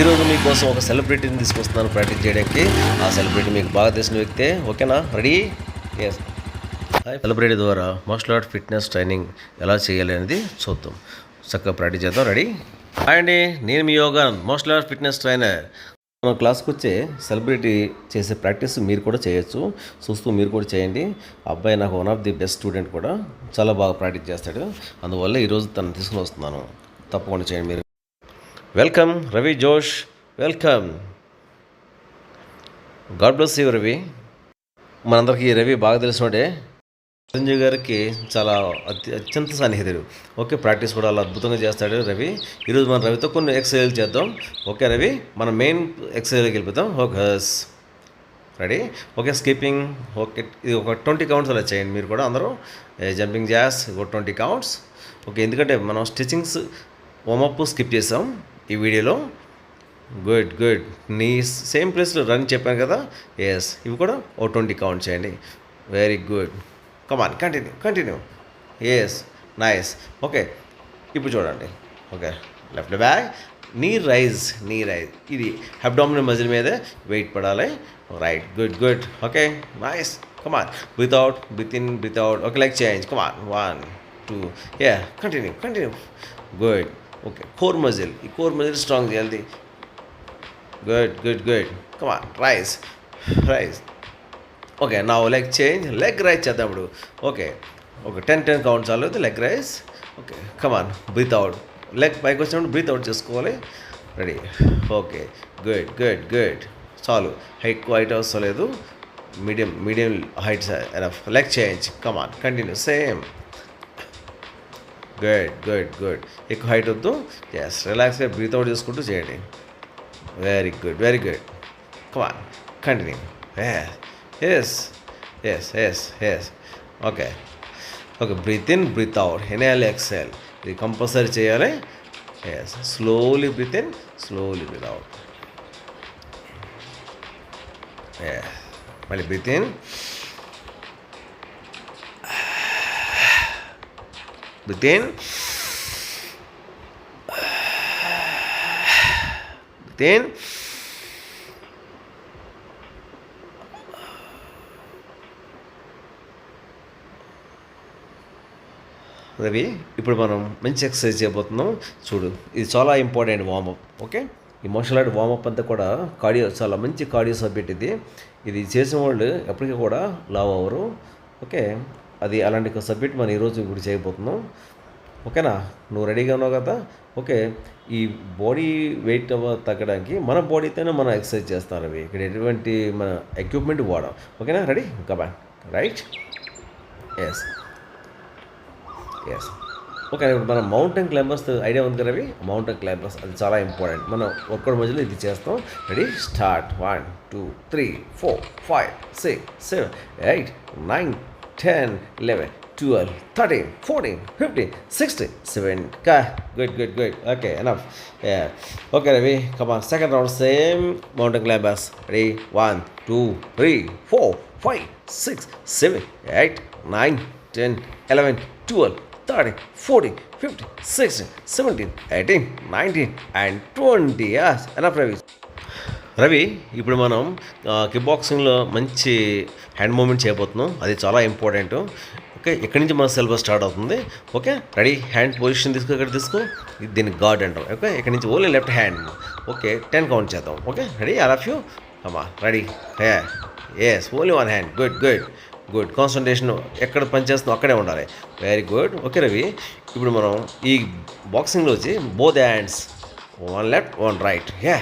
ఈరోజు మీకోసం ఒక సెలబ్రిటీని తీసుకొస్తున్నాను ప్రాక్టీస్ చేయడానికి. ఆ సెలబ్రిటీ మీకు బాగా తెలిసిన వ్యక్తే ఓకేనా? రెడీ ఎస్ సెలబ్రిటీ ద్వారా మార్షల్ ఆర్ట్ ఫిట్నెస్ ట్రైనింగ్ ఎలా చేయాలి అనేది చూద్దాం. చక్కగా ప్రాక్టీస్ చేద్దాం. రెడీ హాయ్ అండి నేను మీ yoga martial art fitness trainer. మన క్లాస్కి వచ్చే సెలబ్రిటీ చేసే ప్రాక్టీస్ మీరు కూడా చేయొచ్చు. చూస్తూ మీరు కూడా చేయండి. అబ్బాయి నాకు one of the best student కూడా. చాలా బాగా ప్రాక్టీస్ చేస్తాడు. అందువల్ల ఈరోజు తను తీసుకుని వస్తున్నాను. తప్పకుండా చేయండి మీరు. వెల్కమ్ రవి జోష్ welcome God bless you Ravi మనందరికీ రవి బాగా తెలిసినోడే. చిరంజీవి గారికి చాలా అత్య అత్యంత సన్నిహితుడు. ఓకే ప్రాక్టీస్ కూడా అలా అద్భుతంగా చేస్తాడు రవి ఈరోజు మనం రవితో కొన్ని ఎక్సర్సైజ్ చేద్దాం. ఓకే రవి మన మెయిన్ ఎక్సర్సైజ్కి వెళ్ళిపోతాం. Okay ready okay skipping okay ఇది ఒక ట్వంటీ కౌంట్స్ అలా చేయండి మీరు కూడా అందరూ. జంపింగ్ జాస్ ఒక ట్వంటీ కౌంట్స్ ఓకే ఎందుకంటే మనం స్టిచ్చింగ్స్ వామప్ స్కిప్ చేసాం. ఈ వీడియోలో. గుడ్ గుడ్ నీ సేమ్ ప్లేస్లో రన్ చెప్పాను కదా? ఎస్ ఇవి కూడా ఓ ట్వంటీ కౌంట్ చేయండి. Very good come on continue continue yes nice okay ఇప్పుడు చూడండి. Okay left back knee raise knee raise ఇది అబ్డామినల్ మజిల్ మీదే వెయిట్ పడాలి. Right good good okay nice come on without out in without out okay like change come on one two yeah continue continue good okay core muscle ఈ core muscle strong చేయాలి good good good come on rise rise okay నా leg change leg rice చేద్దాం ఇప్పుడు. Okay okay ten ten count చాలు leg rise okay come on breathe out leg పైకి వచ్చినప్పుడు breathe out చేసుకోవాలి. Ready okay good good good చాలు. ఎక్కువ height అవసరం medium medium height enough leg change come on continue same good good good ఎక్కువ height వద్దు. Yes రిలాక్స్గా breathe out చేసుకుంటూ చేయండి. Very good very good come on continue yes yes yes yes okay okay breathe in breathe out inhale exhale ఇది compulsory చేయాలి. Yes slowly breathe in slowly breathe out మళ్ళీ breathe in breathe in breathe in Ravi ఇప్పుడు మనం మంచి exercise చేయబోతున్నాం. చూడు ఇది చాలా ఇంపార్టెంట్ వార్మప్ ఓకే ఈ మార్షల్ ఆర్ట్ వార్మప్ అంతా కూడా కార్డియో చాలా మంచి కార్డియో సబ్జెక్ట్ ఇది. ఇది చేసిన వాళ్ళు ఎప్పటికీ కూడా లావ్ అవ్వరు ఓకే అది అలాంటి ఒక సబ్మిట్ మనం ఈరోజు ఇప్పుడు చేయబోతున్నాం. ఓకేనా? నువ్వు రెడీగా ఉన్నావు కదా? ఓకే. ఈ బాడీ వెయిట్ తగ్గడానికి మన బాడీతోనే మనం ఎక్సర్సైజ్ చేస్తాం రవి. ఇక్కడ ఎటువంటి మన ఎక్విప్మెంట్ వాడాం. ఓకేనా? రెడీ? కబా రైట్ ఎస్ ఎస్ ఓకే ఇప్పుడు మనం మౌంటైన్ క్లైంబర్స్ ఐడియా ఉంది కదా రవి? మౌంటైన్ క్లైంబర్స్ అది చాలా ఇంపార్టెంట్. మనం ఒక్కడి మధ్యలో ఇది చేస్తాం. Ready start one two three four five six seven eight nine 10, 11, 12, 13, 14, 15, 16, 17. Okay, good, good, good. Okay, enough. Yeah. Okay, Ravi, come on. Second round, same mountain climbers. Ready? 1, 2, 3, 4, 5, 6, 7, 8, 9, 10, 11, 12, 13, 14, 15, 16, 17, 18, 19, and 20. Yes, enough, Ravi. Ravi ఇప్పుడు మనం kick బాక్సింగ్లో మంచి hand moment చేయబోతున్నాం. అది చాలా important okay ఇక్కడి నుంచి మన syllabus start అవుతుంది. Okay ready? హ్యాండ్ పొజిషన్ తీసుకో ఇక్కడ తీసుకో. దీనికి దీన్ని గాడ్ అంటాం. ఓకే ఇక్కడ నుంచి only left hand okay ten count చేద్దాం. Okay ready? All of you అమ్మా ready? Hey yes only one hand good good good concentration ఎక్కడ పనిచేస్తుందో అక్కడే ఉండాలి. వెరీ గుడ్ ఓకే రవి ఇప్పుడు మనం ఈ బాక్సింగ్లో వచ్చి both hands one left one right yeah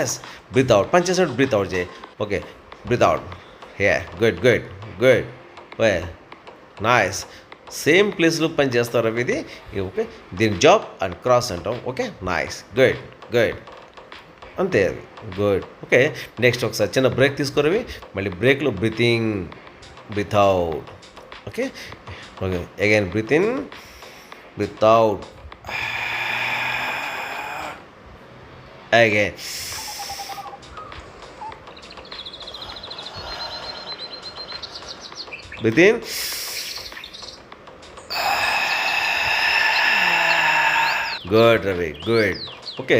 yes breathe out పనిచేసినట్టు breathe out చేయి okay breathe out hey good good good oh nice same ప్లేస్లో పని చేస్తారు రవి ఇది ఓకే దీని జాబ్ అండ్ క్రాస్ అంటాం ఓకే నైస్ గుడ్ గుడ్ అంతే అది. గుడ్ ఓకే నెక్స్ట్ ఒకసారి చిన్న బ్రేక్ తీసుకోరవి మళ్ళీ బ్రేక్లో breathing breathe out okay okay again breathe in breathe out again Breathe in. Good Ravi good okay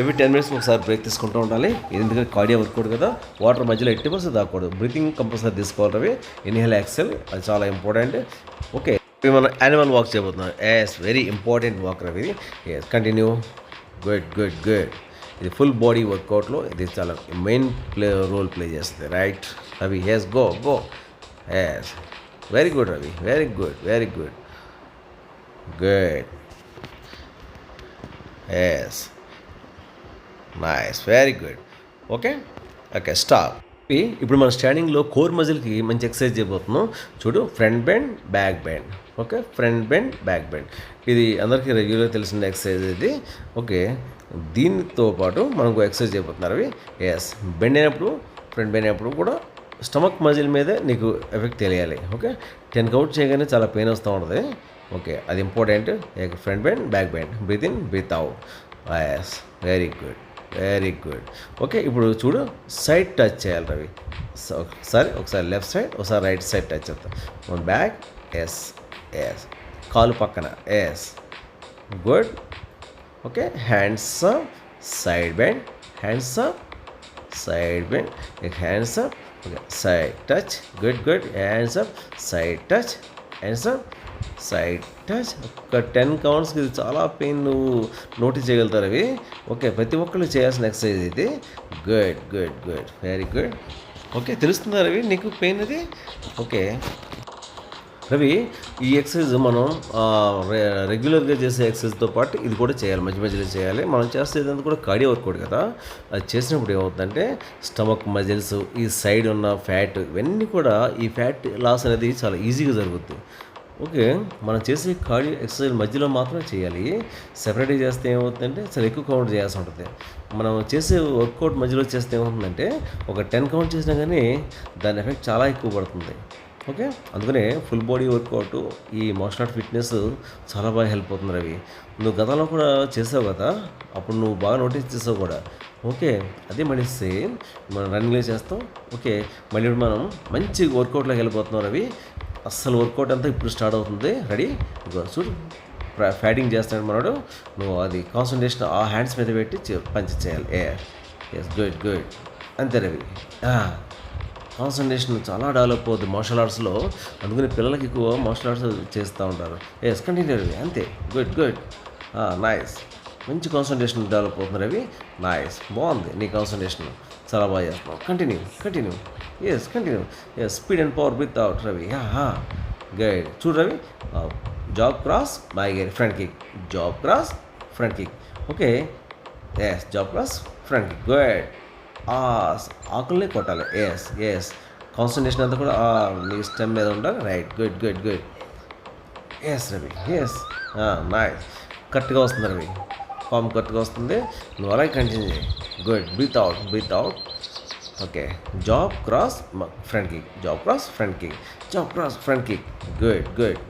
every ten minutes ఒకసారి break తీసుకుంటూ ఉండాలి. ఇది ఎందుకంటే కార్డియో వర్కౌట్ కదా. వాటర్ మధ్యలో ఎట్టి పర్సెంట్ తాగకూడదు బ్రీతింగ్ కంపల్సరీ తీసుకోవాలి రవి ఇన్హేల్ యాక్సెల్ అది చాలా ఇంపార్టెంట్ ఓకే మనం యానిమల్ వాక్ చేయబోతున్నాం. Yes very important walk Ravi yes continue good good good ఇది ఫుల్ బాడీ వర్కౌట్లో ఇది చాలా మెయిన్ ప్లే రోల్ ప్లే చేస్తుంది right Ravi yes go go yes very good Ravi very good very good good yes nice very good okay okay stop ఇప్పుడు మన స్టాండింగ్లో core మజిల్కి మంచి ఎక్సర్సైజ్ చేయబోతున్నాం. చూడు front bend back bend okay front bend back bend ఇది అందరికీ regular తెలిసిన ఎక్సర్సైజ్ ఇది. ఓకే దీనితో పాటు మనకు ఎక్సర్సైజ్ చేయబోతున్నారు అవి ఎస్ బెండ్ అయినప్పుడు ఫ్రంట్ బెండ్ అయినప్పుడు కూడా స్టమక్ మజిల్ మీదే నీకు ఎఫెక్ట్ తెలియాలి ఓకే? టెన్ కౌట్ చేయగానే చాలా పెయిన్ వస్తూ ఉంటుంది. ఓకే అది important. Front bend back bend. Breathe in breathe out. Yes very good very good okay ఇప్పుడు చూడు సైడ్ టచ్ చేయాలి రవి. ఒకసారి ఒకసారి లెఫ్ట్ సైడ్ ఒకసారి రైట్ సైడ్ టచ్ చేస్తాం వన్ బ్యాక్ ఎస్ ఎస్ కాలు పక్కన yes good okay hands side bend hands side bend hands एक hands touch good good hands up good. Touch hands up touch. Side touch ఒక ten కౌంట్స్కి ఇది చాలా pain నువ్వు notice చేయగలుగుతారు అవి. ఓకే ప్రతి ఒక్కళ్ళు చేయాల్సిన ఎక్సర్సైజ్ ఇది. Good good good very good okay తెలుస్తుందా రవి? నీకు పెయిన్ అది? ఓకే రవి ఈ ఎక్సర్సైజ్ మనం రె- రెగ్యులర్గా చేసే ఎక్సర్సైజ్తో పాటు ఇది కూడా చేయాలి. మధ్య మధ్యలో చేయాలి. మనం చేస్తే ఇదంతా కూడా కార్డియో వర్కౌట్ కదా. అది చేసినప్పుడు ఏమవుతుందంటే స్టమక్ మజిల్స్ ఈ సైడ్ ఉన్న ఫ్యాట్ ఇవన్నీ కూడా ఈ ఫ్యాట్ లాస్ అనేది చాలా ఈజీగా జరుగుతుంది ఓకే మనం చేసే కార్డియో ఎక్సర్సైజ్ మధ్యలో మాత్రమే చేయాలి. సెపరేట్గా చేస్తే ఏమవుతుందంటే చాలా ఎక్కువ కౌంట్ చేయాల్సి ఉంటుంది. మనం చేసే వర్కౌట్ మధ్యలో చేస్తే ఏమవుతుందంటే ఒక టెన్ కౌంట్ చేసినా కానీ దాని ఎఫెక్ట్ చాలా ఎక్కువ పడుతుంది. ఓకే? అందుకనే ఫుల్ బాడీ వర్కౌట్ ఈ మార్షల్ ఆర్ట్ ఫిట్నెస్ చాలా బాగా హెల్ప్ అవుతుంది రవి. నువ్వు గతంలో కూడా చేసావు కదా? అప్పుడు నువ్వు బాగా నోటీస్ చేసావు కూడా. ఓకే అదే మళ్ళీ సేమ్ మనం రన్నింగ్లో చేస్తాం. ఓకే మళ్ళీ మనం మంచి వర్కౌట్లోకి వెళ్ళిపోతున్నాం రవి. అస్సలు వర్కౌట్ అంతా ఇప్పుడు స్టార్ట్ అవుతుంది. రెడీ? చూడు. ఫ్యాటింగ్ చేస్తాడు మనోడు. నువ్వు అది కాన్సన్ట్రేషన్ ఆ హ్యాండ్స్ మీద పెట్టి పంచి చేయాలి. ఏ ఎస్ గుడ్ గుడ్. అంతే రవి. కాన్సన్ట్రేషన్ చాలా డెవలప్ అవుతుంది మార్షల్ ఆర్ట్స్లో అందుకని పిల్లలకి ఎక్కువ మార్షల్ ఆర్ట్స్ చేస్తూ ఉంటారు. ఎస్ కంటిన్యూ రవి అంతే. గుడ్ గుడ్ నైస్ మంచి కాన్సన్ట్రేషన్ డెవలప్ అవుతుంది రవి నైస్ బాగుంది నీ కాన్సన్ట్రేషన్ చాలా బాగా చేస్తున్నావు. Continue continue yes continue yes speed and power without Ravi guard చూడు Ravi jab cross by guard front kick jab cross front kick okay yes jab cross front kick good ఆ ఆకుల్ని కొట్టాలి. Yes yes concentration అంతా కూడా మీ stem మీద ఉండాలి. Right good good good yes Ravi yes nice కరెక్ట్గా వస్తుంది రవి ఫామ్ కరెక్ట్గా వస్తుంది. నువ్వు అలాగే కంటిన్యూ చేయి. Good breathe out breathe out okay jab cross front kick jab cross front kick jab cross front kick good good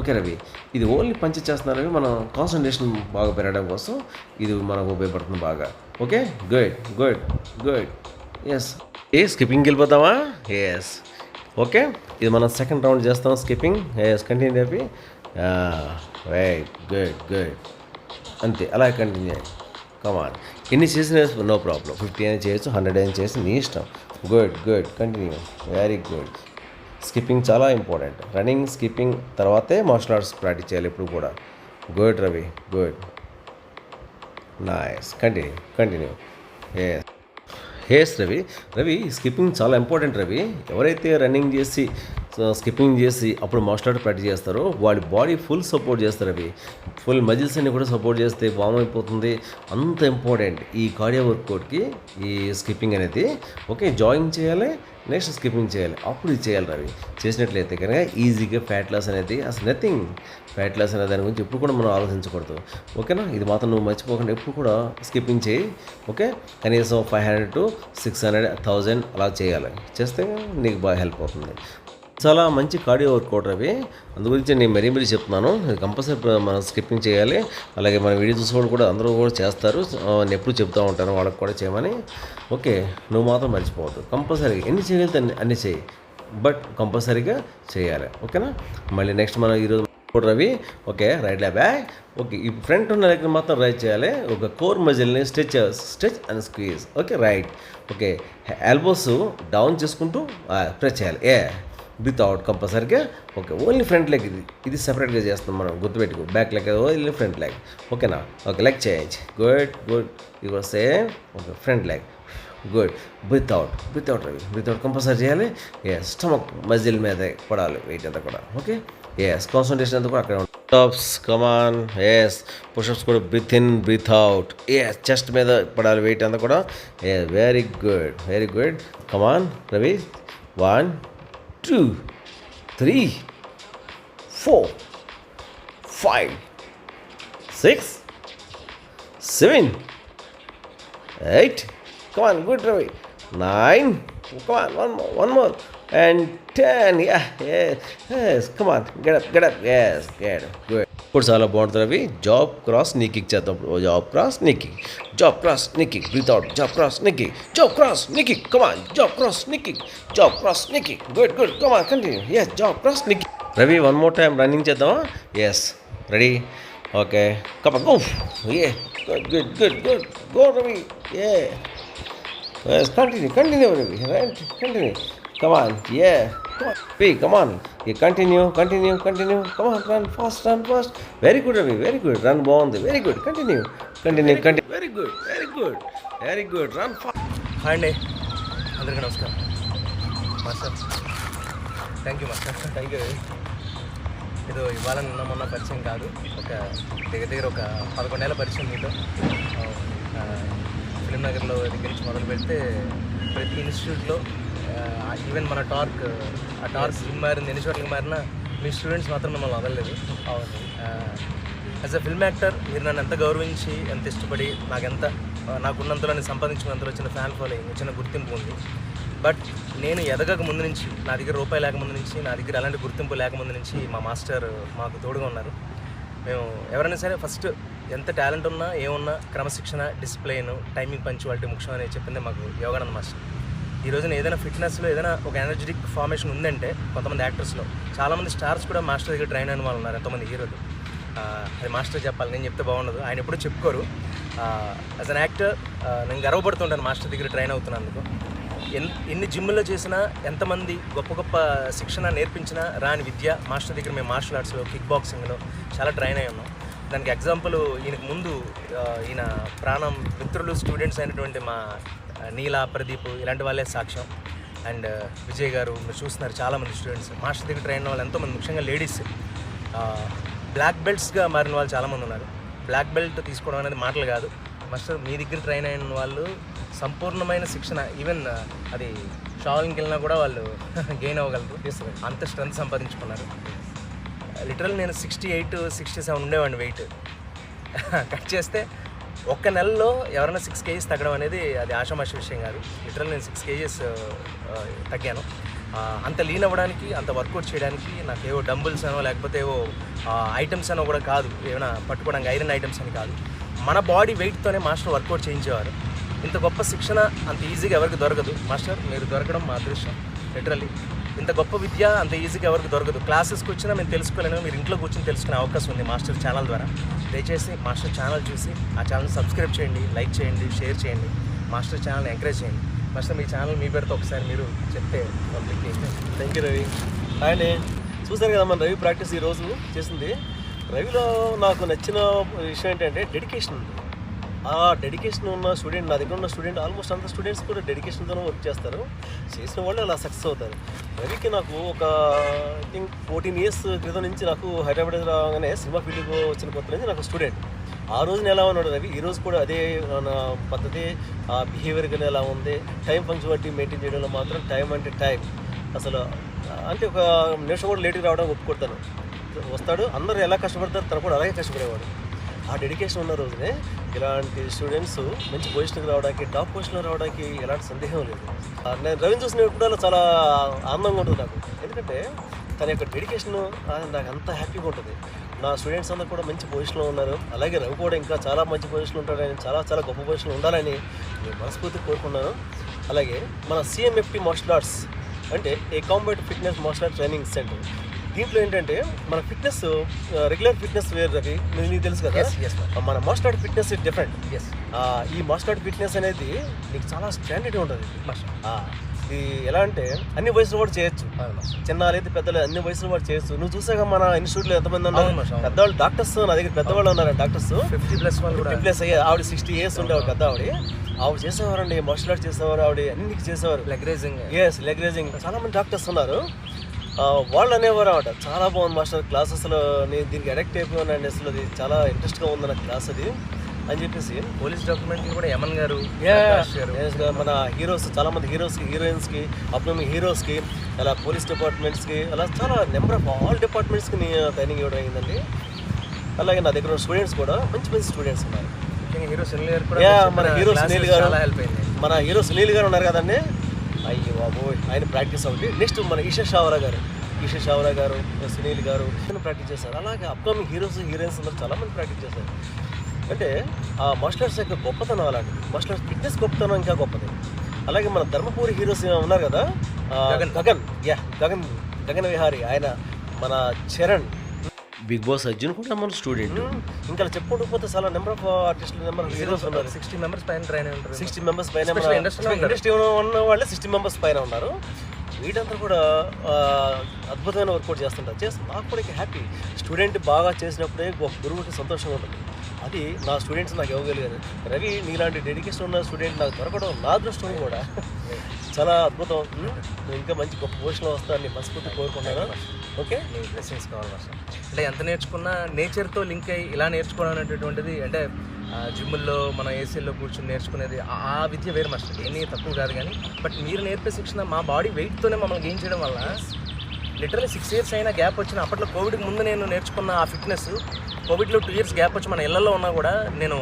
okay Ravi ఇది only పంచి చేస్తున్నారు. రవి మనం కాన్సన్ట్రేషన్ బాగా పెరగడం కోసం ఇది మనకు ఉపయోగపడుతుంది బాగా. Okay? Good good good. Yes ఏ స్కిప్పింగ్కి వెళ్ళిపోతామా ఎస్ ఓకే? ఇది మనం సెకండ్ రౌండ్ చేస్తాం skipping yes continue Ravi right good good అంతే అలా కంటిన్యూ కమాన్ ఎన్ని చేసిన నో ప్రాబ్లం ఫిఫ్టీ అయినా చేయొచ్చు హండ్రెడ్ అయినా చేసి నీ ఇష్టం. Good good continue very good skipping చాలా ఇంపార్టెంట్ రన్నింగ్ స్కిప్పింగ్ తర్వాతే మార్షల్ ఆర్ట్స్ ప్రాక్టీస్ చేయాలి ఇప్పుడు కూడా. Good Ravi good nice continue continue ఏ హేస్ రవి రవి స్కిప్పింగ్ చాలా ఇంపార్టెంట్ రవి ఎవరైతే రన్నింగ్ చేసి స్కిప్పింగ్ చేసి అప్పుడు మార్షల్ ఆర్ట్ ప్రాక్టీస్ చేస్తారో వాడి బాడీ ఫుల్ సపోర్ట్ చేస్తారు అవి ఫుల్ మజిల్స్ అన్ని కూడా సపోర్ట్ చేస్తే వామ్ అయిపోతుంది. అంత ఇంపార్టెంట్ ఈ కార్డియో వర్కౌట్కి ఈ స్కిప్పింగ్ అనేది. ఓకే జాయిన్ చేయాలి. నెక్స్ట్ స్కిప్పింగ్ చేయాలి? అప్పుడు ఇది చేయాలి రవి. చేసినట్లయితే కనుక ఈజీగా ఫ్యాట్ లాస్ అనేది అసలు నథింగ్ ఫ్యాట్ లాస్ అనే దాని గురించి ఎప్పుడు కూడా మనం ఆలోచించకూడదు. ఓకేనా ఇది మాత్రం నువ్వు మర్చిపోకుండా ఎప్పుడు కూడా స్కిప్పింగ్ చేయి. ఓకే కనీసం five hundred to six hundred thousand అలా చేయాలి. చేస్తే నీకు బాగా హెల్ప్ అవుతుంది. చాలా మంచి కార్డియో వర్కౌట్ అవి అందు గురించి నేను మరీ మరీ చెప్తున్నాను. ఇది కంపల్సరీ మనం స్కిప్పింగ్ చేయాలి. అలాగే మన వీడియో చూసుకోవడం కూడా అందరూ కూడా చేస్తారు. నేను ఎప్పుడు చెప్తూ ఉంటాను వాళ్ళకి కూడా చేయమని. ఓకే నువ్వు మాత్రం మర్చిపోవద్దు. కంపల్సరీ ఎన్ని చేయగలితే అన్ని చేయి. బట్ కంపల్సరీగా చేయాలి. ఓకేనా? మళ్ళీ నెక్స్ట్ మనం ఈరోజు Ravi. Okay right lab back okay ఈ ఫ్రంట్ ఉన్న దగ్గర మాత్రం రైట్ చేయాలి. ఒక core మజిల్ని stretch stretch and squeeze okay right okay elbows down చేసుకుంటూ ప్రెస్ చేయాలి. ఏ వితౌట్ అవుట్ కంపల్సరీగా ఓకే ఓన్లీ ఫ్రంట్ లెగ్ ఇది ఇది సెపరేట్గా చేస్తాం మనం గుర్తుపెట్టుకో. Back leg only front leg ఓకేనా okay leg change good good ఇది same okay front leg good without without Ravi without out compulsory చేయాలి? ఏ స్టమక్ మజిల్ మీద పడాలి. వెయిట్ అంతా కూడా. ఓకే ఎస్ కాన్సన్ట్రేషన్ అంతా కూడా అక్కడ టాప్స్ కమాన్ ఎస్ పుషప్స్ కూడా breathe in breathe out yes chest మీద పడాలి వెయిట్ అంతా కూడా. ఏ very good very good come on Ravi one two, three, four, five, six, seven, eight. Come on, good Ravi. Nine. Come on, one more, one more. And ten. Yeah, yes, yes. Come on, get up, get up. Yes, get up. Good. ఇప్పుడు చాలా బాగుంటుంది Ravi jab cross knee kick చేద్దాం ఇప్పుడు jab cross knee kick jab cross knee kick breathe out jab cross knee kick jab cross knee kick come on jab cross knee kick jab cross knee kick good good come on continue yes jab cross knee kick Ravi one more time running చేద్దామా yes ready okay come on go A good good good good go Ravi A Yes, continue, continue, Ravi. Right? Continue. Come on, yeah. Come on. P, come on. You continue, continue, continue. Come on, run fast, run fast. Very good, Ravi. Very good. Run bond. Very good. Continue. Continue, continue. Very good, very good. Very good. Run fast. Hi అండి అందరికీ నమస్కారం master thank you master thank you ఏదో ఇవాళ నిన్న మొన్న పరిచయం కాదు ఒక దగ్గర దగ్గర ఒక పదకొండేళ్ళ పరిచయం మీతో ఆ, ఫిలిం నగర్లో దగ్గర నుంచి మొదలు పెడితే ప్రతి ఇన్స్టిట్యూట్లో ఈవెన్ మన టార్క్ ఆ టార్క్ మారింది ఎన్ని చోట్లకి మారినా మీ స్టూడెంట్స్ మాత్రం మిమ్మల్ని వదలలేదు. యాజ్ అ ఫిల్మ్ యాక్టర్ మీరు నన్ను ఎంత గౌరవించి ఎంత ఇష్టపడి నాకెంత నాకున్నంతలో నేను సంపాదించుకున్నంతలో వచ్చిన ఫ్యాన్ ఫాలోయింగ్ వచ్చిన గుర్తింపు ఉంది. బట్ నేను ఎదగక ముందు నుంచి నా దగ్గర రూపాయి లేక ముందు నుంచి నా దగ్గర ఎలాంటి గుర్తింపు లేక ముందు నుంచి మా మాస్టర్ మాకు తోడుగా ఉన్నారు. మేము ఎవరైనా సరే ఫస్ట్ ఎంత టాలెంట్ ఉన్నా ఏమున్నా క్రమశిక్షణ డిసిప్లైన్ టైమింగ్ పంచువాలిటీ ముఖ్యం అని చెప్పింది మాకు యోగానంద మాస్టర్. ఈ రోజున ఏదైనా ఫిట్నెస్లో ఏదైనా ఒక ఎనర్జెటిక్ ఫార్మేషన్ ఉందంటే కొంతమంది యాక్టర్స్లో చాలామంది స్టార్స్ కూడా మాస్టర్ దగ్గర ట్రైన్ అయిన వాళ్ళు ఉన్నారు ఎంతోమంది హీరోలు. అది మాస్టర్ చెప్పాలి నేను చెప్తే బాగుండదు. ఆయన ఎప్పుడూ చెప్పుకోరు. యాజ్ అన్ యాక్టర్ నేను గర్వపడుతుంటాను మాస్టర్ దగ్గర ట్రైన్ అవుతున్నందుకు. ఎన్ ఎన్ని జిమ్లో చేసినా ఎంతమంది గొప్ప గొప్ప శిక్షణ నేర్పించినా రాని విద్య మాస్టర్ దగ్గర మేము మార్షల్ ఆర్ట్స్లో కిక్ బాక్సింగ్లో చాలా ట్రైన్ అయి ఉన్నాం. దానికి ఎగ్జాంపుల్ ఈయనకు ముందు ఈయన ప్రాణం మిత్రులు స్టూడెంట్స్ అయినటువంటి మా నీల ప్రదీప్ ఇలాంటి వాళ్ళే సాక్ష్యం. అండ్ విజయ్ గారు మీరు చూస్తున్నారు చాలామంది స్టూడెంట్స్. మాస్టర్ దగ్గర ట్రైన్ అయిన వాళ్ళు ఎంతోమంది ముఖ్యంగా లేడీస్. బ్లాక్ బెల్ట్స్గా మారిన వాళ్ళు చాలామంది ఉన్నారు. బ్లాక్ బెల్ట్ తీసుకోవడం అనేది మాటలు కాదు. మాస్టర్ మీ దగ్గర ట్రైన్ అయిన వాళ్ళు సంపూర్ణమైన శిక్షణ. ఈవెన్ అది షాలింగ్కి వెళ్ళినా కూడా వాళ్ళు గెయిన్ అవ్వగలరు. అంత స్ట్రెంత్ సంపాదించుకున్నారు. లిటరల్ నేను సిక్స్టీ ఎయిట్ సిక్స్టీ సెవెన్ ఉండేవాడిని వెయిట్ కట్ చేస్తే ఒక్క నెలలో ఎవరైనా సిక్స్ కేజీస్ తగ్గడం అనేది అది ఆషామాషి విషయం కాదు. లిటరల్ నేను సిక్స్ కేజీస్ తగ్గాను. అంత లీన్ అవ్వడానికి అంత వర్కౌట్ చేయడానికి నాకు ఏవో డంబుల్స్ అనో లేకపోతే ఏవో ఐటమ్స్ అనో కూడా కాదు. ఏమైనా పట్టుకోవడానికి ఐరన్ ఐటమ్స్ అని కాదు. మన బాడీ వెయిట్తోనే మాస్టర్ వర్కౌట్ చేయించేవారు. ఇంత గొప్ప శిక్షణ అంత ఈజీగా ఎవరికి దొరకదు. మాస్టర్ మీరు దొరకడం మా అదృష్టం. లిటరల్లీ ఇంత గొప్ప విద్య అంత ఈజీగా ఎవరికి దొరకదు. క్లాసెస్కి వచ్చినా మేము తెలుసుకోలేను మీరు ఇంట్లో కూర్చొని తెలుసుకునే అవకాశం ఉంది మాస్టర్ ఛానల్ ద్వారా. దయచేసి మాస్టర్ ఛానల్ చూసి ఆ ఛానల్ సబ్స్క్రైబ్ చేయండి లైక్ చేయండి షేర్ చేయండి. మాస్టర్ ఛానల్ని ఎంకరేజ్ చేయండి. మాస్టర్ మీ ఛానల్ మీ పేరుతో ఒకసారి మీరు చెప్తే పబ్లిక్కి. Thank you Ravi. అండ్ అండి. చూసారు కదా మన రవి ప్రాక్టీస్ ఈరోజు చేసింది. రవిలో నాకు నచ్చిన విషయం ఏంటంటే డెడికేషన్ ఉంది. ఆ డెడికేషన్ ఉన్న స్టూడెంట్ నా దగ్గర ఉన్న స్టూడెంట్ ఆల్మోస్ట్ అంత స్టూడెంట్స్ కూడా డెడికేషన్తోనే వర్క్ చేస్తారు. చేసిన వాళ్ళు అలా సక్సెస్ అవుతారు. రవికి నాకు ఒక ఐ థింక్ ఫోర్టీన్ ఇయర్స్ క్రితం నుంచి నాకు హైదరాబాద్ రాగానే సినిమా ఫీల్డ్కి వచ్చిన కొత్త నుంచి నాకు స్టూడెంట్ ఆ రోజున ఎలా ఉన్నాడు రవి? ఈ రోజు కూడా అదే నా పద్ధతి ఆ బిహేవియర్ కానీ ఎలా ఉంది? టైం పంక్చువాలిటీ మెయింటైన్ చేయడంలో మాత్రం టైం అంటే టైం అసలు అంటే ఒక నిమిషం కూడా లేట్గా రావడం ఒప్పుకొడతాను. వస్తాడు అందరూ ఎలా కష్టపడతారు తను కూడా అలాగే కష్టపడేవాడు. ఆ డెడికేషన్ ఉన్న రోజునే ఇలాంటి స్టూడెంట్స్ మంచి పొజిషన్కి రావడానికి టాప్ పొజిషన్లో రావడానికి ఎలాంటి సందేహం లేదు. నేను రవిని చూసినప్పుడు చాలా ఆనందంగా ఉంటుంది నాకు. ఎందుకంటే తన యొక్క డెడికేషన్ నాకు అంత హ్యాపీగా ఉంటుంది. నా స్టూడెంట్స్ అందరూ కూడా మంచి పొజిషన్లో ఉన్నారు. అలాగే రవి కూడా ఇంకా చాలా మంచి పొజిషన్లో ఉంటాడని చాలా చాలా గొప్ప పొజిషన్లో ఉండాలని నేను మనస్ఫూర్తి కోరుకున్నాను అలాగే మన సిఎంఎఫ్టి మార్షల్ ఆర్ట్స్ అంటే a combat fitness martial arts training center దీంట్లో ఏంటంటే మన ఫిట్నెస్ రెగ్యులర్ ఫిట్నెస్ వేరు నీకు తెలుసు కదా. మన martial art fitness different yes ఈ మార్షల్ ఆర్ట్ ఫిట్నెస్ అనేది నీకు చాలా స్టాండర్డ్ ఉంటుంది. ఇది ఎలా అంటే అన్ని వయసులో కూడా చేయొచ్చు. చిన్న లేదు పెద్దలు అన్ని వయసులో కూడా చేయొచ్చు. నువ్వు చూసాక మన ఇన్స్టిట్యూట్లో ఎంతమంది ఉన్నారు. పెద్దవాళ్ళు డాక్టర్స్ నా దగ్గర పెద్దవాళ్ళు ఉన్నారు డాక్టర్స్ ఫిఫ్టీ ప్లస్ వాళ్ళు కూడా. ఫిఫ్టీ ప్లస్ అయ్యే ఆవిడ సిక్స్టీ ఇయర్స్ ఉండే ఆవిడ పెద్ద ఆవిడ ఆవిడ చేసేవారండి మార్షల్ ఆర్ట్ చేసేవారు ఆవిడ అన్ని చేసేవారు. Leg raising yes leg raising చాలా మంది డాక్టర్స్ ఉన్నారు. వాళ్ళు అనేవారు అనమాట చాలా బాగుంది మాస్టర్. క్లాస్ అసలు నేను దీనికి అడిక్ట్ అయిపోయానండి అసలు. అది చాలా ఇంట్రెస్ట్గా ఉంది నాకు క్లాస్ అది అని చెప్పేసి. పోలీస్ డాక్యుమెంట్ కూడా యమన్ గారు మన హీరోస్ చాలా మంది హీరోస్కి హీరోయిన్స్కి అప్కమింగ్ హీరోస్కి అలా పోలీస్ డిపార్ట్మెంట్స్కి అలా చాలా నెంబర్ ఆఫ్ ఆల్ డిపార్ట్మెంట్స్కి నేను ట్రైనింగ్ ఇవ్వడం అయిందండి. అలాగే నా దగ్గర స్టూడెంట్స్ కూడా మంచి మంచి స్టూడెంట్స్ ఉన్నారు. మన హీరో సునీల్ గారు. మన హీరో సునీల్ గారు ఉన్నారు కదండి. అయ్యో బాబోయ్. ఆయన ప్రాక్టీస్ ఒకటి నెక్స్ట్ మన ఈషా షావరా గారు. ఈషా షావరా గారు సునీల్ గారు ప్రాక్టీస్ చేశారు. అలాగే అప్కమింగ్ హీరోస్ హీరోయిన్స్ అందరూ చాలా మంది ప్రాక్టీస్ చేశారు. అంటే ఆ మార్షల్ ఆర్ట్స్ యొక్క గొప్పతనం అలాంటిది. మార్షల్ ఆర్ట్స్ ఫిట్నెస్ గొప్పతనం ఇంకా గొప్పది. అలాగే మన ధర్మపూరి హీరోస్ ఉన్నారు కదా? గగన్. గగన్. యా గగన్. గగన్ విహారీ. ఆయన మన చరణ్. బిగ్ బాస్ అర్జున్ కూడా మన స్టూడెంట్. ఇంకా చెప్పుకుంటూ పోతే చాలా నెంబర్ ఆఫ్ ఆర్టిస్టులు నెంబర్ ఆఫ్ హీరోస్ ఉన్నారు. సిక్స్టీ మెంబర్స్ పైన ట్రైన్ ఉంటారు. సిక్స్టీ మెంబర్స్ పైన. ఇండస్ట్రీ ఉన్న వాళ్ళే సిక్స్టీ మెంబర్స్ పైన ఉన్నారు. వీటంతా కూడా అద్భుతమైన వర్కౌట్ చేస్తుంటారు. చేసి నాకు కూడా హ్యాపీ స్టూడెంట్ బాగా చేసినప్పుడే ఒక గురువుకి సంతోషంగా ఉంటుంది. అది నా స్టూడెంట్స్ నాకు ఇవ్వగలిగారు. రవి నీలాంటి డెడికేషన్ ఉన్న స్టూడెంట్ నాకు దొరకడం నా అదృష్టం కూడా. చాలా అద్భుతం? నువ్వు ఇంకా మంచి గొప్ప పొజిషన్లో వస్తానని మనస్ఫూర్తి కోరుకున్నాను ఓకే మీ బ్లెస్సింగ్స్ కావాలి మాస్టర్ అంటే ఎంత నేర్చుకున్నా నేచర్తో లింక్ అయ్యి ఇలా నేర్చుకోవడం అనేటటువంటిది అంటే జిమ్ముల్లో మన ఏసీల్లో కూర్చొని నేర్చుకునేది ఆ- ఆ విద్య వేరు మాస్టర్. ఏమీ తక్కువ కాదు కానీ బట్ మీరు నేర్పే శిక్షణ మా బాడీ వెయిట్తోనే మమ్మల్ని గెయిన్ చేయడం వల్ల లిటరల్లీ సిక్స్ ఇయర్స్ అయినా గ్యాప్ వచ్చిన అప్పట్లో కోవిడ్కి ముందు నేను నేర్చుకున్న ఆ ఫిట్నెస్ కోవిడ్లో టూ ఇయర్స్ గ్యాప్ వచ్చి మన ఇళ్ళలో ఉన్నా కూడా నేను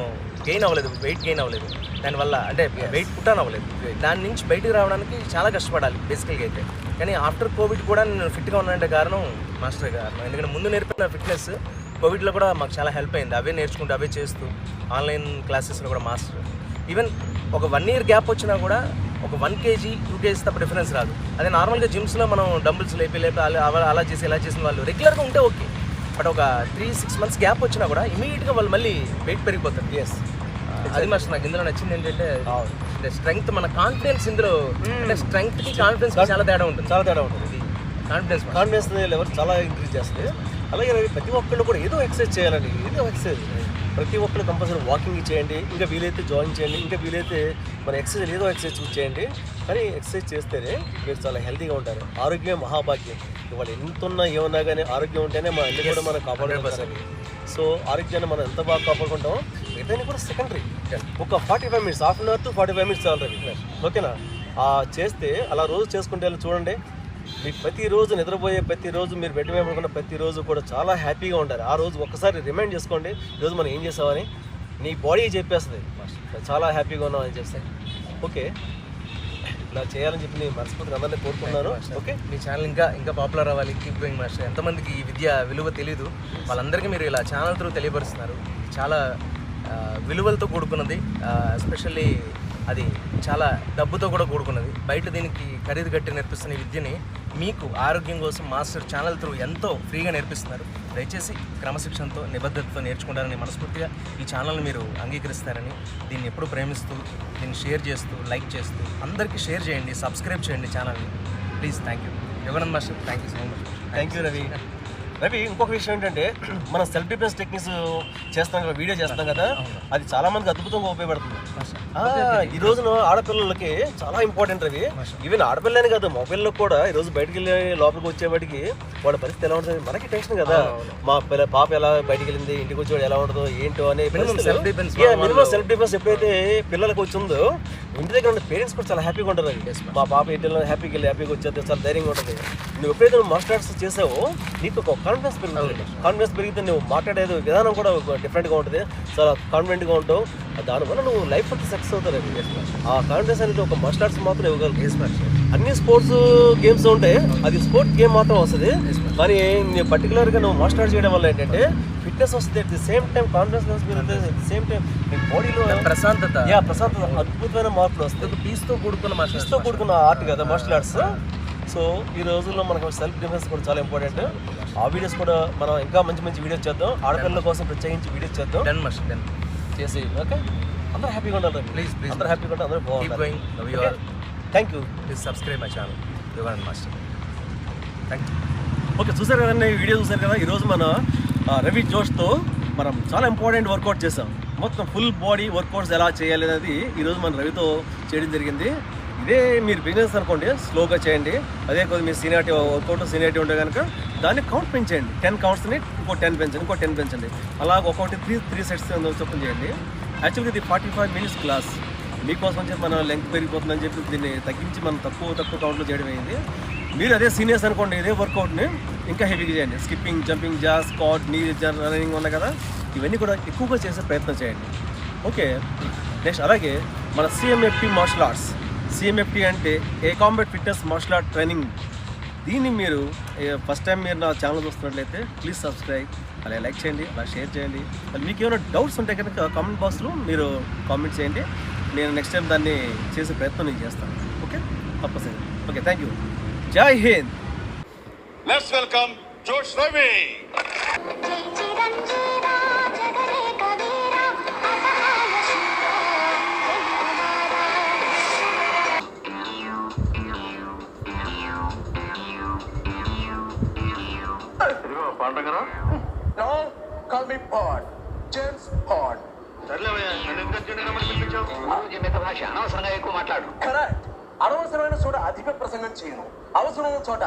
గెయిన్ అవ్వలేదు వెయిట్ గెయిన్ అవ్వలేదు. దానివల్ల అంటే వెయిట్ పుట్టాన్ అవ్వలేదు. దాని నుంచి బయటికి రావడానికి చాలా కష్టపడాలి బేసికల్గా అయితే. కానీ ఆఫ్టర్ కోవిడ్ కూడా నేను ఫిట్గా ఉన్నానంటే కారణం మాస్టర్ కారణం ఎందుకంటే ముందు నేర్పిన ఫిట్నెస్ కోవిడ్లో కూడా మాకు చాలా హెల్ప్ అయింది. అవే నేర్చుకుంటూ అవే చేస్తూ ఆన్లైన్ క్లాసెస్లో కూడా మాస్టర్ ఈవెన్ ఒక వన్ ఇయర్ గ్యాప్ వచ్చినా కూడా ఒక వన్ కేజీ టూ కేజీస్ తప్ప డిఫరెన్స్ రాదు. అదే నార్మల్గా జిమ్స్లో మనం డంబుల్స్ లేపి లేపి అలా అలా- అలా చేసి ఇలా చేసిన వాళ్ళు రెగ్యులర్గా ఉంటే ఓకే బట్ ఒక త్రీ సిక్స్ మంత్స్ గ్యాప్ వచ్చినా కూడా ఇమీడియట్గా వాళ్ళు మళ్ళీ వెయిట్ పెరిగిపోతారు. ఎస్ అది మాస్టర్ నాకు ఇందులో నచ్చింది ఏంటంటే అంటే స్ట్రెంగ్త్ మన కాన్ఫిడెన్స్ ఇందులో అంటే స్ట్రెంగ్త్కి కాన్ఫిడెన్స్ చాలా తేడా ఉంటుంది. చాలా తేడా ఉంటుంది. కాన్ఫిడెన్స్ కాన్ఫిడెన్స్ లెవెల్ చాలా ఇంక్రీజ్ చేస్తుంది. అలాగే ప్రతి ఒక్కళ్ళు కూడా ఏదో ఎక్సర్సైజ్ చేయాలండి ఏదో ఎక్సర్సైజ్ ప్రతి ఒక్కళ్ళు కంపల్సరీ వాకింగ్ చేయండి ఇంకా వీలైతే జాయిన్ చేయండి ఇంకా వీలైతే మన ఎక్సర్సైజ్ ఏదో ఎక్సర్సైజ్ చేయండి. కానీ ఎక్సర్సైజ్ చేస్తేనే మీరు చాలా హెల్తీగా ఉంటారు. ఆరోగ్యం మహాభాగ్యం. ఇవాళ ఎంత ఉన్నా ఏమన్నా కానీ ఆరోగ్యం ఉంటేనే మన అన్ని కూడా మనం కాపాడుకోవాలి సో ఆరోగ్యాన్ని మనం ఎంత బాగా కాపాడుకుంటామో మిగతాన్ని కూడా సెకండరీ ఒక forty five minutes half an hour to forty five minutes చాలు ఓకేనా ఆ చేస్తే అలా రోజు చేసుకుంటే చూడండి. మీకు ప్రతిరోజు నిద్రపోయే ప్రతిరోజు మీరు బెడ్ మీద పడుకున్న ప్రతిరోజు కూడా చాలా హ్యాపీగా ఉంటారు ఆ రోజు ఒక్కసారి రిమైండ్ చేసుకోండి. ఈరోజు మనం ఏం చేసామని నీ బాడీ చెప్పేస్తుంది. చాలా హ్యాపీగా ఉన్నాం అని చెప్తే ఓకే ఇలా చేయాలని చెప్పి నేను మనస్ఫూర్తిగా అందరినీ కోరుకుంటున్నాను. ఓకే మీ ఛానల్ ఇంకా ఇంకా పాపులర్ అవ్వాలి. కీప్ గోయింగ్ మాస్టర్ ఎంతమందికి ఈ విద్య విలువ తెలియదు వాళ్ళందరికీ మీరు ఇలా ఛానల్ త్రూ తెలియపరుస్తున్నారు. చాలా విలువలతో కూడుకున్నది. ఎస్పెషల్లీ అది చాలా డబ్బుతో కూడా కూడుకున్నది. బయట దీనికి ఖరీదు కట్టి నేర్పిస్తున్న విద్యని మీకు ఆరోగ్యం కోసం మాస్టర్ ఛానల్ త్రూ ఎంతో ఫ్రీగా నేర్పిస్తున్నారు. దయచేసి క్రమశిక్షణతో నిబద్ధతతో నేర్చుకుంటారని మనస్ఫూర్తిగా ఈ ఛానల్ని మీరు అంగీకరిస్తారని దీన్ని ఎప్పుడు ప్రేమిస్తూ దీన్ని షేర్ చేస్తూ లైక్ చేస్తూ అందరికీ షేర్ చేయండి సబ్స్క్రైబ్ చేయండి ఛానల్ని. Please thank you Yoganand master thank you so much. Thank you Ravi. Ravi ఇంకొక విషయం ఏంటంటే మనం సెల్ఫ్ డిఫెన్స్ టెక్నిక్స్ చేస్తాం కదా వీడియో చేస్తాం కదా అది చాలా మందికి అద్భుతంగా ఉపయోగపడుతుంది. ఈ రోజున ఆడపిల్లలకి చాలా ఇంపార్టెంట్ రవి. ఈవెన్ ఆడపిల్లని కాదు మొబైల్లో కూడా ఈ రోజు బయటికి వెళ్ళి లోపలికి వచ్చేవాడికి వాళ్ళ పరిస్థితి ఎలా ఉంటుంది మనకి టెన్షన్ కదా. మా పిల్ల పాప ఎలా బయటికి వెళ్ళింది ఇంటికి వచ్చేవాడు ఎలా ఉంటుందో ఏంటో అనే మినిమం సెల్ఫ్ డిఫెన్స్ ఎప్పుడైతే పిల్లలకు వచ్చిందో ఇంటి దగ్గర ఉన్న పేరెంట్స్ కూడా చాలా హ్యాపీగా ఉంటారు. మా పాప ఇంటిలో హ్యాపీగా వెళ్ళి హ్యాపీగా వచ్చేది చాలా ధైర్యంగా ఉంటుంది. నువ్వు ఎప్పుడైతే ఆర్ట్స్ చేసావో నీకు ఒక కాన్ఫిడెన్స్ పెరుగుతుంది. కాన్ఫిడెన్స్ పెరిగితే నువ్వు మాట్లాడేది విధానం కూడా డిఫరెంట్గా ఉంటుంది. చాలా కాన్ఫిడెంట్గా ఉంటావు. దానివల్ల నువ్వు లైఫ్ అంతా సక్సెస్ అవుతారు రవి. ఆ కాన్ఫిడెన్స్ అనేది ఒక మార్షల్ ఆర్ట్స్ మాత్రం ఇవ్వగలరు అన్ని స్పోర్ట్స్ గేమ్స్ ఉంటాయి. అది స్పోర్ట్ గేమ్ మాత్రం వస్తుంది. కానీ నేను పర్టికులర్గా నువ్వు మార్షల్ ఆర్ట్స్ చేయడం వల్ల ఏంటంటే ఫిట్నెస్ వస్తుంది. At the same time confidence పెరుగుతుంది అట్ ది సేమ్ టైం నీ బాడీలో ప్రశాంతత. యా ప్రశాంతత అద్భుతమైన మార్పులు వస్తాయి. ఒక పీస్తో కూడుకున్న మాస్టర్తో కూడుకున్న ఆర్ట్ కదా మార్షల్ ఆర్ట్స్ సో ఈ రోజుల్లో మనకు సెల్ఫ్ డిఫెన్స్ కూడా చాలా ఇంపార్టెంట్ ఆ వీడియోస్ కూడా మనం ఇంకా మంచి మంచి వీడియోస్ చేద్దాం. ఆడపిల్లల కోసం ప్రత్యేకించి వీడియోస్ చేద్దాం. డన్ మాస్టర్ డన్ చేసి ఓకే? అందరూ హ్యాపీగా ఉండాలి Please, please. అందరూ హ్యాపీగా ఉండాలి అందరూ all thank you please subscribe my channel Yoganand master thank you okay చూసారు కదండి ఈ వీడియో చూసారు కదా? ఈరోజు మన రవి జోష్తో మనం చాలా ఇంపార్టెంట్ వర్కౌట్ చేసాం మొత్తం ఫుల్ బాడీ వర్కౌట్స్ ఎలా చేయాలి అనేది ఈరోజు మన రవితో చేయడం జరిగింది. ఇదే మీరు బిజినెస్ అనుకోండి స్లోగా చేయండి. అదే కొద్ది మీ సీనియారిటీ వర్కౌట్ సీనియారిటీ ఉంటే కనుక దాన్ని కౌంట్ పెంచేయండి. టెన్ కౌంట్స్ని ఇంకో టెన్ పెంచండి ఇంకో టెన్ పెంచండి. అలాగ ఒక్కొక్కటి త్రీ త్రీ సెట్స్ చొప్పున చేయండి. యాక్చువల్గా ఇది ఫార్టీ ఫైవ్ మినిట్స్ క్లాస్. మీకోసం చెప్పి మన లెంగ్త్ పెరిగిపోతుందని చెప్పి దీన్ని తగ్గించి మనం తక్కువ తక్కువ కౌంట్లో చేయడం అయింది మీరు అదే సీనియర్స్ అనుకోండి ఇదే వర్కౌట్ని ఇంకా హెవీగా చేయండి. స్కిప్పింగ్ జంపింగ్ జాస్ స్కాట్ నీ రన్నింగ్ ఉన్నాయి కదా? ఇవన్నీ కూడా ఎక్కువగా చేసే ప్రయత్నం చేయండి. ఓకే నెక్స్ట్ అలాగే మన సిఎంఎఫ్పి మార్షల్ ఆర్ట్స్ సిఎంఎఫ్టీ అంటే a combat fitness martial art training దీన్ని మీరు ఫస్ట్ టైం మీరు నా ఛానల్ చూస్తున్నట్లయితే ప్లీజ్ సబ్స్క్రైబ్ అలాగే లైక్ చేయండి అలా షేర్ చేయండి. మరి మీకు ఏమైనా డౌట్స్ ఉంటే కనుక కామెంట్ బాక్స్లో మీరు కామెంట్ చేయండి. నేను నెక్స్ట్ టైం దాన్ని చేసే ప్రయత్నం నేను చేస్తాను. ఓకే తప్పనిసరి ఓకే థ్యాంక్ యూ జై హింద్ welcome George Ravi. No, call me Pod. James Pod. Correct అనవసరమైన చోట అధిక ప్రసంగం చేయను. అవసరం చోట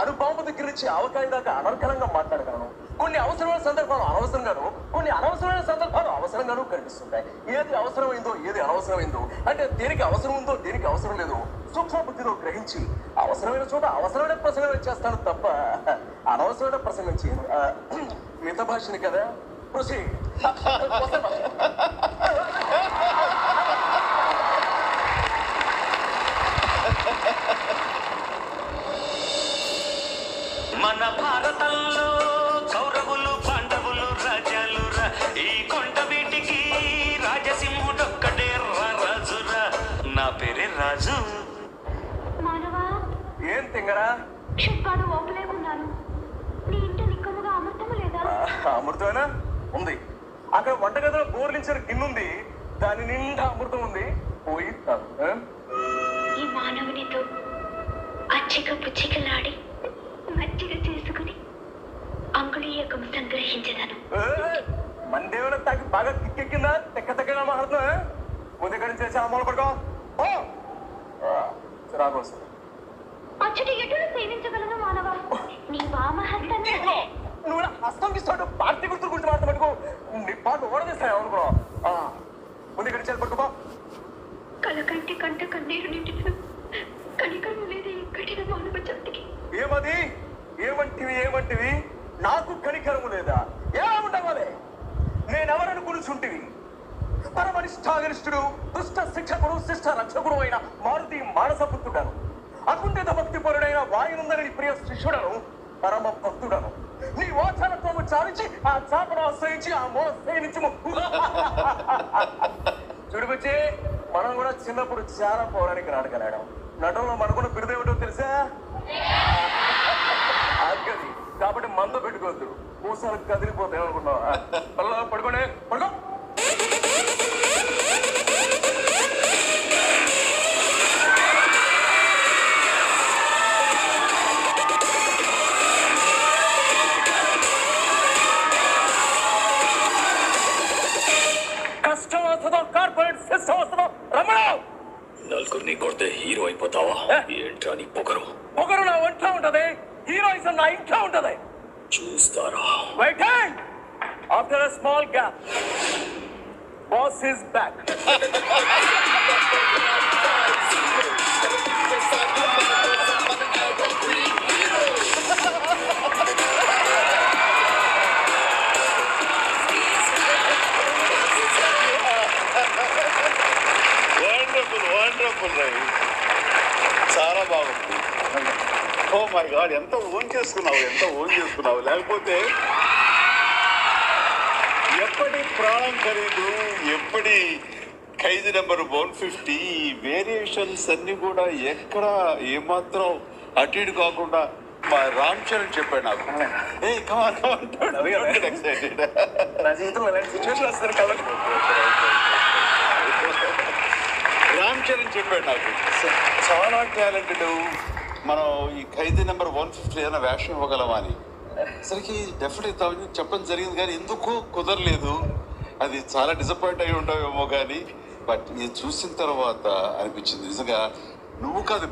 అనుభవం దగ్గర నుంచి అవకాశం దాకా అనర్కలంగా మాట్లాడగలను. కొన్ని అవసరమైన సందర్భాలు అనవసరంగాను కొన్ని అనవసరమైన సందర్భాలు అవసరంగాను కనిపిస్తుంటాయి. ఏది అవసరమైందో ఏది అనవసరమైందో. అంటే దేనికి అవసరం ఉందో దేనికి అవసరం లేదో. సూక్ష్మ బుద్ధితో గ్రహించి అవసరమైన చోట అవసరమైన ప్రసంగం చేస్తాను తప్ప అనవసరమైన ప్రసంగం చేయను. మిత భాషని కదా? కృషి మన భారతంలో క్షుత్కాడు ఓపులే ఉన్నాను నీ ఇంట నిక్కముగా అమృతము లేదా? అమృతమేనా? ఉంది. అక్కడ వంటగదిలో బోర్లించిన గిన్నె దాని నిండా అమృతం ఉంది. పోయి? ఈ మానవునితో అచ్చిక పుచ్చికలాడి మజ్జిగ చేసుకుని అంగుళీయకం సంగ్రహించదను. మందేమైనా తాకి బాగా కిక్కెక్కిందా? తెక్క తెక్కగా మాట్లాడుతున్నా నుంచి వచ్చి అమ్మలు పడుకో. చిరాకు వస్తుంది. అచ్చటి ఎటును సేవించగలను మానవా? నీ వామహస్తాన్ని ఇదిగో, నువ్వు ఇలా హస్తం తీస్తాడు పార్టీ గుర్తు గురించి మాట్లాడుకో నీ పాటు ఓడదీస్తాయి అనుకో ముందు ఇక్కడి నుంచి పడుకో కలకంటి కంట కన్నీరు నిండిన చిన్నప్పుడు చాలా పౌరాణిక నాటకాలు నటనలో మనకున్న బిరుదేమిటో తెలుసా? ఆగది కాబట్టి మంద పెట్టుకోవద్దు. పూసాలు కదిలిపోతాయి అనుకున్నావా? వండర్ఫుల్ వండర్ఫుల్ రవి చాలా బాగుంది. ఓ మై గాడ్ ఎంత ఓన్ చేసుకున్నావు ఎంత ఓన్ చేసుకున్నావు. లేకపోతే ఎప్పటి ప్రాణం ఖరీదు ఎప్పటి ఖైదు నెంబర్ వన్ ఫిఫ్టీ వేరియేషన్స్ అన్ని కూడా ఎక్కడ ఏమాత్రం అటు ఇటు కాకుండా మా రామ్ చరణ్ చెప్పాడు నాకు. ఏ కమాన్ ఎక్సైటెడ్ నా జీవితంలో సిచ్యువేషన్ వస్తారు కాబట్టి రామ్ చరణ్ చెప్పాడు నాకు. చాలా టాలెంటెడ్. మనం ఈ ఖైదీ నెంబర్ వన్ ఫిఫ్టీ ఏదైనా వేషం ఇవ్వగలమా అని. సరికి డెఫినెట్ చెప్పడం జరిగింది కానీ ఎందుకు కుదరలేదు. అది చాలా డిసప్పాయింట్ అయి ఉంటావేమో కానీ బట్ ఇది చూసిన తర్వాత అనిపించింది. నిజంగా నువ్వు కాదు